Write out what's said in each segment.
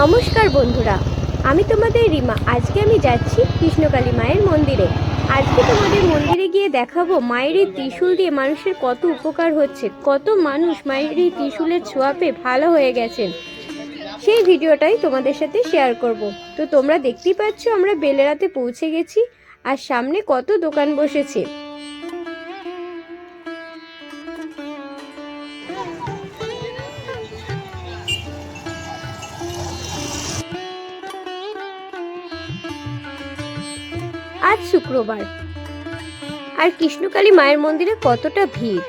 নমস্কার বন্ধুরা, আমি তোমাদের রিমা। আজকে আমি যাচ্ছি কৃষ্ণকালী মায়ের মন্দিরে। আজকে তোমাদের মন্দিরে গিয়ে দেখাবো মায়ের এই ত্রিশূল দিয়ে মানুষের কত উপকার হচ্ছে, কত মানুষ মায়ের এই ত্রিশূলের ছোঁয়া পেয়ে ভালো হয়ে গেছেন সেই ভিডিওটাই তোমাদের সাথে শেয়ার করব। তো তোমরা দেখতেই পাচ্ছ আমরা বেলেরাতে পৌঁছে গেছি, আর সামনে কত দোকান বসেছে। আজ শুক্রবার। আর কৃষ্ণকালী মায়ের মন্দিরে কতটা ভিড়?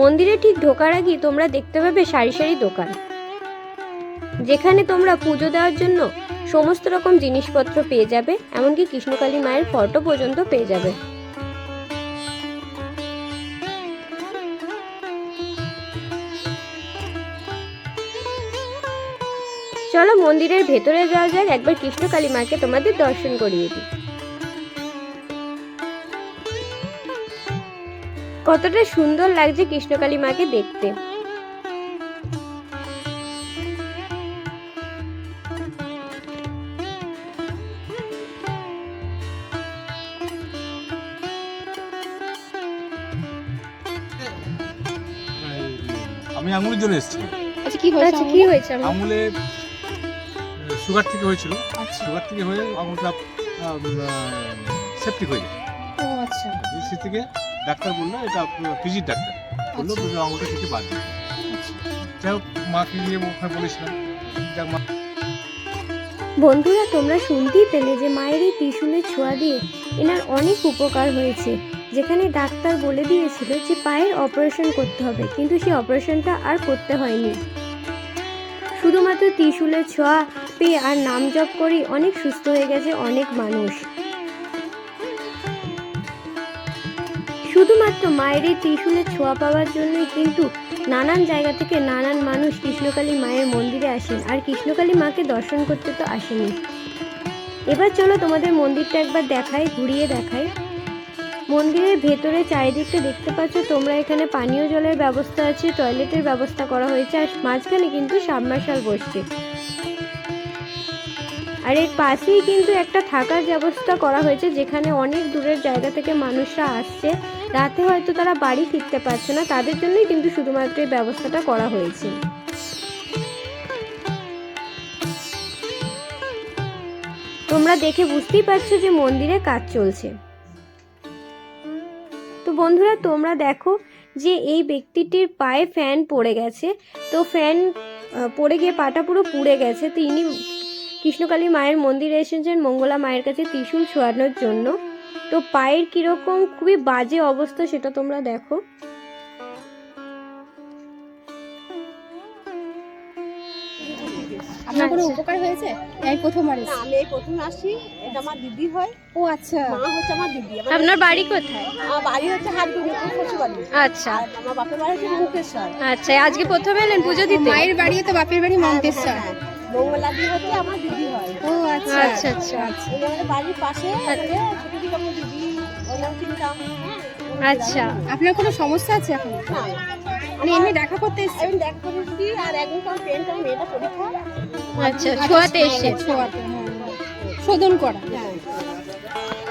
মন্দিরে ঠিক ঢোকার আগেই তোমরা দেখতে পাবে সারি সারি দোকান। যেখানে তোমরা পুজো দেওয়ার জন্য সমস্ত রকম জিনিসপত্র পেয়ে যাবে, এমনকি কৃষ্ণকালী মায়ের ফটো পর্যন্ত পেয়ে যাবে। চলো মন্দিরের ভেতরে যাওয়া যাক, একবার কৃষ্ণকালী মাকে তোমাদের দর্শন করিয়ে দিই। কতটা সুন্দর লাগছে কৃষ্ণকালী মাকে দেখতে। আমি আঙুলের জন্য এসেছি। আচ্ছা কি হয়েছে আচ্ছা কি হয়েছে? আঙুলে? সুগার থেকে হয়েছিল। আচ্ছা। সুগার থেকে হয়ে আঙুলটা সেপ্টিক হয়ে যায় আচ্ছা। সে থেকে ডাক্তার বলল এটা ডাক্তার। বলল আচ্ছা। আঙুলটা থেকে বাদ আচ্ছা। যাই হোক মাকে নিয়ে ওখানে বলেছিলাম যাক মা। বন্ধুরা তোমরা শুনতেই পেলে যে মায়ের এই ত্রিশূলের ছোঁয়া দিয়ে এনার অনেক উপকার হয়েছে। যেখানে ডাক্তার বলে দিয়েছিল যে পায়ের অপারেশন করতে হবে কিন্তু সেই অপারেশনটা আর করতে হয়নি। শুধুমাত্র ত্রিশূলের ছোঁয়া পেয়ে আর নাম জপ করেই অনেক সুস্থ হয়ে গেছে অনেক মানুষ। শুধুমাত্র মায়ের এই ত্রিশূলের ছোঁয়া পাওয়ার জন্যই কিন্তু নানান জায়গা থেকে নানান মানুষ কৃষ্ণকালী মায়ের মন্দিরে আসেন। আর কৃষ্ণকালী মাকে দর্শন করতে তো আসেনি। এবার চলো তোমাদের মন্দিরটা একবার দেখাই, ঘুরিয়ে দেখাই। মন্দিরের ভেতরে চারিদিকটা দেখতে পাচ্ছ, তোমরা এখানে পানীয় জলের ব্যবস্থা আছে, টয়লেটের ব্যবস্থা করা হয়েছে, আর মাঝখানে কিন্তু সাবমার্শাল বসছে। আর এর পাশেই কিন্তু একটা থাকার ব্যবস্থা করা হয়েছে, যেখানে অনেক দূরের জায়গা থেকে মানুষরা আসছে। রাতে হয়তো তারা বাড়ি ফিরতে পারছে না, তাদের জন্যই কিন্তু শুধুমাত্র এই ব্যবস্থাটা করা হয়েছে। তোমরা দেখে বুঝতেই পারছ যে মন্দিরে কাজ চলছে। তো বন্ধুরা, তোমরা দেখো যে এই ব্যক্তিটির পায়ে ফ্যান পড়ে গেছে। তো ফ্যান পড়ে গিয়ে পাটা পুরো পুড়ে গেছে। তো ইনি কৃষ্ণকালী মায়ের মন্দিরে এসেছেন মঙ্গলা মায়ের কাছে ত্রিশূল ছোঁয়ানোর জন্য। তো পায়ের কীরকম খুবই বাজে অবস্থা সেটা তোমরা দেখো। আপনার কোনো। উপকার হয়েছে? এই প্রথমবার না, আমি এই প্রথম আসছি এটা আমার দিদি হয়। ও আচ্ছা। মা হচ্ছে আমার দিদি। আপনার বাড়ি কোথায়? আমার বাড়ি হচ্ছে আচ্ছা। আমার বাপের বাড়ি হচ্ছে মুকেশ্বর আচ্ছা আজকে প্রথম এলেন পুজো দিতে? মায়ের বাড়ি তো বাপের বাড়ি মন্তেশ্বর হ্যাঁ, হচ্ছে আমার দিদি হয়। ও আচ্ছা আচ্ছা আচ্ছা। এই আমাদের বাড়ির পাশে এখানে ছোট দিদি আমার দিদি ওর নাম চিনতাম আচ্ছা আপনার কোনো সমস্যা আছে এখন? না। মানে এমনি দেখা করতে এসেছে। আমি দেখ করেছি আর একদিন পেনটা মেয়েটা পরীক্ষা। আচ্ছা ছোঁয়াতে এসে ছোঁয়াতে হ্যাঁ। শোধন করা হ্যাঁ।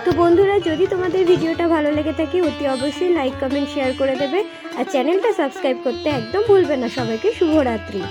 তো বন্ধুরা যদি তোমাদের ভিডিওটা ভালো লেগে থাকে অতি অবশ্যই লাইক কমেন্ট শেয়ার করে দেবে। আর চ্যানেলটা সাবস্ক্রাইব করতে একদম ভুলবে না। সবাইকে শুভরাত্রি।